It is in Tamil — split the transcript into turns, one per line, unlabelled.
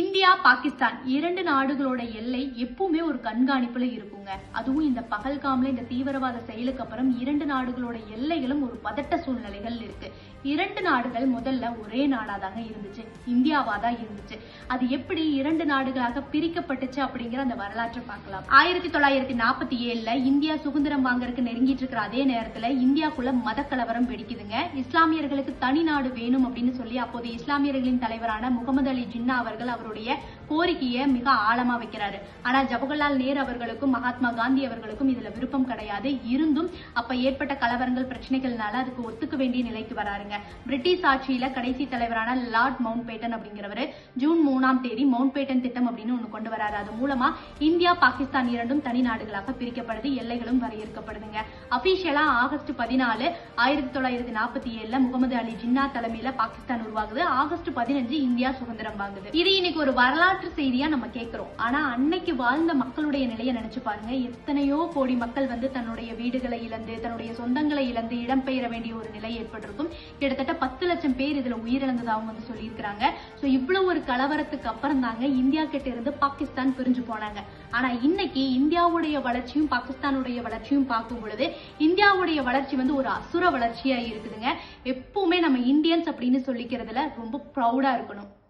இந்தியா பாகிஸ்தான் இரண்டு நாடுகளோட எல்லை எப்பவுமே ஒரு கண்காணிப்புல இருக்குங்க. அதுவும் இந்த பகல்காம்ல இந்த தீவிரவாத செயலுக்கு அப்புறம் இரண்டு நாடுகளோட எல்லைகளும் ஒரு பதட்ட சூழ்நிலைகள் இருக்கு. இரண்டு நாடுகள் முதல்ல ஒரே நாடா தாங்க இருந்துச்சு. இந்தியாவா தான் இருந்துச்சு. அது எப்படி இரண்டு நாடுகளாக பிரிக்கப்பட்டுச்சு அப்படிங்கிற அந்த வரலாற்றை பார்க்கலாம். ஆயிரத்தி தொள்ளாயிரத்தி நாற்பத்தி ஏழுல இந்தியா சுதந்திரம் வாங்கறதுக்கு நெருங்கிட்டு இருக்கிற அதே நேரத்துல இந்தியாக்குள்ள மத கலவரம் வெடிக்குதுங்க. இஸ்லாமியர்களுக்கு தனி நாடு வேணும் அப்படின்னு சொல்லி அப்போது இஸ்லாமியர்களின் தலைவரான முகமது அலி ஜின்னா அவர்கள் அவருடைய கோரிக்கையை மிக ஆழமா வைக்கிறாரு. ஆனா ஜவஹர்லால் நேரு அவர்களுக்கும் மகாத்மா காந்தி அவர்களுக்கும் இதுல விருப்பம் கிடையாது. இருந்தும் அப்ப ஏற்பட்ட கலவரங்கள் பிரச்சனைகள்னால அதுக்கு ஒத்துக்க வேண்டிய நிலைக்கு வராருங்க. பிரிட்டிஷ் ஆட்சியில கடைசி தலைவரான லார்ட் மவுண்ட் பேட்டன் அப்படிங்கிறவர் ஜூன் மூணாம் தேதி மவுண்ட் பேட்டன் திட்டம் அப்படின்னு ஒண்ணு கொண்டு வராரு. அது மூலமா இந்தியா பாகிஸ்தான் இரண்டும் தனி நாடுகளாக பிரிக்கப்படுது எல்லைகளும் வரையறுக்கப்படுதுங்க. அபிஷியலா ஆகஸ்ட் பதினாலு ஆயிரத்தி தொள்ளாயிரத்தி நாற்பத்தி ஏழுல முகமது அலி ஜின்னா தலைமையில பாகிஸ்தான் உருவாகுது. ஆகஸ்ட் பதினஞ்சு இந்தியா சுதந்திரம் வாங்குது. இது இன்னைக்கு ஒரு வரலாற்று செய்தியா நம்ம கேட்கிறோம் ஆனா அன்னைக்கு வாழ்ந்த மக்களுடைய நிலையை நினைச்சு பாருங்க. எத்தனையோ கோடி மக்கள் வந்து தன்னுடைய வீடுகளை இழந்து தன்னுடைய சொந்தங்களை இழந்து இடம்பெயர வேண்டிய ஒரு நிலை ஏற்பட்டிருக்கும். கிட்டத்தட்ட பத்து லட்சம் பேர் இதுல உயிரிழந்ததாகவும் வந்து சொல்லியிருக்கிறாங்க. சோ இவ்வளவு ஒரு கலவரத்துக்கு அப்புறம் தாங்க இந்தியா கிட்ட இருந்து பாகிஸ்தான் பிரிஞ்சு போனாங்க. ஆனா இன்னைக்கு இந்தியாவுடைய வளர்ச்சியும் பாகிஸ்தானுடைய வளர்ச்சியும் பார்க்கும் பொழுது இந்தியாவுடைய வளர்ச்சி வந்து ஒரு அசுர வளர்ச்சியா இருக்குதுங்க. எப்பவுமே நம்ம இந்தியன்ஸ் அப்படின்னு சொல்லிக்கிறதுல ரொம்ப ப்ரௌடா இருக்கணும்.